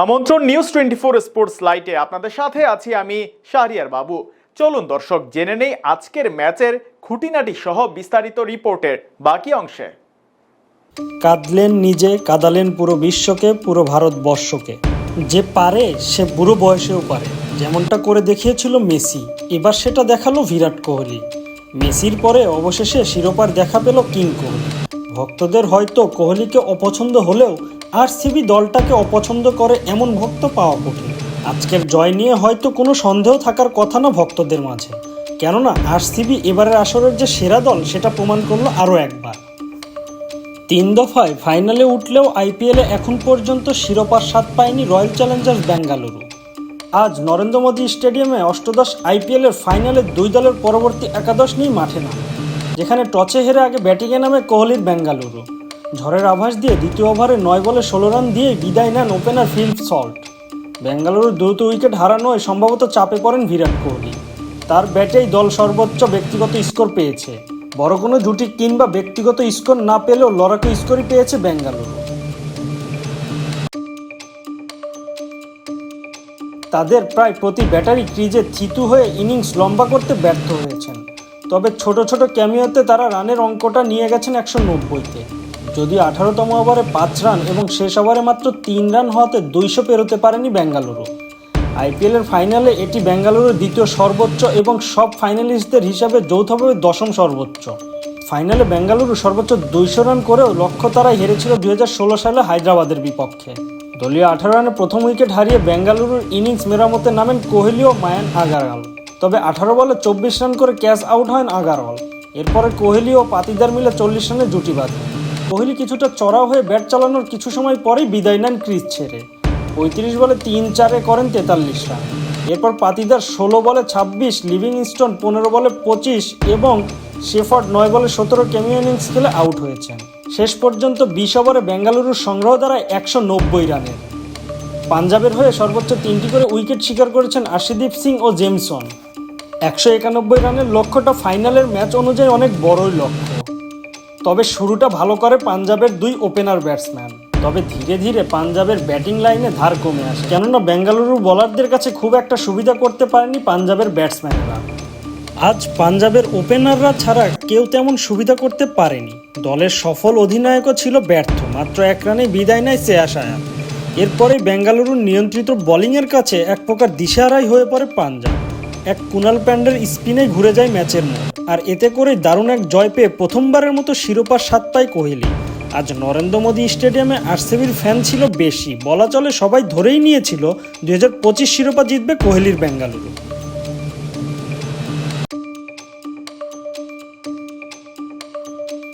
আমন্ত্রণ news twenty four sports লাইটে আপনাদের সাথে আছি আমি শাহরিয়ার বাবু। চলুন দর্শক, জেনে নেই আজকের ম্যাচের খুঁটিনাটি সহ বিস্তারিত রিপোর্টের বাকি অংশে। কাঁদলেন নিজে, কাঁদালেন পুরো বিশ্বকে, পুরো ভারতবর্ষকে। যে পারে, সে বুড়ো বয়সেও পারে। যেমনটা করে দেখিয়েছিল মেসি, এবার সেটা দেখাল বিরাট কোহলি। মেসির পরে অবশেষে শিরোপার দেখা পেল কিং কোহলি। ভক্তদের হয়তো কোহলিকে অপছন্দ হলেও আর সিবি দলটাকে অপছন্দ করে এমন ভক্ত পাওয়া কঠিন। আজকের জয় নিয়ে হয়তো কোনো সন্দেহ থাকার কথা না ভক্তদের মাঝে। কেননা আরসিবি এবারের আসরের যে সেরা দল, সেটা প্রমাণ করল আরও একবার। তিন দফায় ফাইনালে উঠলেও আইপিএলে এখন পর্যন্ত শিরোপার স্বাদ পায়নি রয়্যাল চ্যালেঞ্জার্স বেঙ্গালুরু আজ নরেন্দ্র মোদী স্টেডিয়ামে অষ্টদশ আইপিএলের ফাইনালে দুই দলের পরবর্তী একাদশ নিয়ে মাঠে নামে, যেখানে টচে হেরে আগে ব্যাটিংয়ে নামে কোহলির বেঙ্গালুরু ঝড়ের আভাস দিয়ে দ্বিতীয় ওভারে নয় বলে ষোলো রান দিয়ে বিদায় নেন ওপেনার ফিল্ড সল্ট। বেঙ্গালুরুর দ্রুত উইকেট হারানোয় সম্ভবত চাপে পড়েন বিরাট কোহলি। তার ব্যাটেই দল সর্বোচ্চ ব্যক্তিগত স্কোর পেয়েছে। বড় কোনো জুটি কিংবা ব্যক্তিগত স্কোর না পেলেও লড়াকু স্কোরই পেয়েছে বেঙ্গালুরু। তাদের প্রায় প্রতি ব্যাটারি ক্রিজে থিতু হয়ে ইনিংস লম্বা করতে ব্যর্থ হয়েছেন। তবে ছোট ছোট ক্যামিওতে তারা রানের অঙ্কটা নিয়ে গেছেন একশো নব্বইতে। যদিও আঠারোতম ওভারে পাঁচ রান এবং শেষ ওভারে মাত্র তিন রান হওয়াতে দুইশো পেরোতে পারেনি বেঙ্গালুরু। আইপিএলের ফাইনালে এটি বেঙ্গালুরুর দ্বিতীয় সর্বোচ্চ এবং সব ফাইনালিস্টদের হিসাবে যৌথভাবে দশম সর্বোচ্চ। ফাইনালে বেঙ্গালুরু সর্বোচ্চ দুইশো রান করেও লক্ষ্য তারাই হেরেছিল দুই হাজার ষোলো সালে হায়দ্রাবাদের বিপক্ষে। দলীয় আঠারো রানে প্রথম উইকেট হারিয়ে বেঙ্গালুরুর ইনিংস মেরামতে নামেন কোহলি ও মায়ান আগারওয়াল। তবে আঠারো বলে চব্বিশ রান করে ক্যাচ আউট হন আগারওয়াল। এরপরে কোহলি ও পাতিদার মিলে চল্লিশ রানে জুটি বাঁধে কোহলি কিছুটা চড়াও হয়ে ব্যাট চালানোর কিছু সময় পরেই বিদায় নেন ক্রিজ ছেড়ে। পঁয়ত্রিশ বলে তিন চারে করেন তেতাল্লিশ রান এরপর পাতিদার ষোলো বলে ছাব্বিশ লিভিং স্টোন পনেরো বলে পঁচিশ এবং শেফার্ড নয় বলে সতেরো ক্যামিও ইনিংস খেলে আউট হয়েছেন। শেষ পর্যন্ত বিশ ওভারে বেঙ্গালুরুর সংগ্রহ দ্বারায় একশো নব্বই রানের। পাঞ্জাবের হয়ে সর্বোচ্চ তিনটি করে উইকেট শিকার করেছেন আশিদীপ সিং ও জেমসন। একশো একানব্বই রানের লক্ষ্যটা ফাইনালের ম্যাচ অনুযায়ী অনেক বড়ই লক্ষ্য। তবে শুরুটা ভালো করে পাঞ্জাবের দুই ওপেনার ব্যাটসম্যান তবে ধীরে ধীরে পাঞ্জাবের ব্যাটিং লাইনে ধার কমে আসে। কেননা বেঙ্গালুরু বোলারদের কাছে খুব একটা সুবিধা করতে পারেনি পাঞ্জাবের ব্যাটসম্যানরা আজ পাঞ্জাবের ওপেনাররা ছাড়া কেউ তেমন সুবিধা করতে পারেনি। দলের সফল অধিনায়কও ছিল ব্যর্থ, মাত্র এক রানে বিদায় নেয় শ্রেয়াস আয়ার এরপরে বেঙ্গালুরুর নিয়ন্ত্রিত বোলিংয়ের কাছে এক প্রকার দিশাহারাই হয়ে পড়ে পাঞ্জাব। এক কুনাল প্যান্ডের স্পিনে ঘুরে যায় ম্যাচের মোড় আর এতে করে দারুণ এক জয় পেয়ে প্রথমবারের মতো শিরোপার স্বাদ পায় কোহলি। আজ নরেন্দ্র মোদী স্টেডিয়ামে আরসিবির ফ্যান ছিল বেশি। বলা চলে সবাই ধরেই নিয়েছিল দু হাজার পঁচিশ শিরোপা জিতবে কোহলির বেঙ্গালুরু।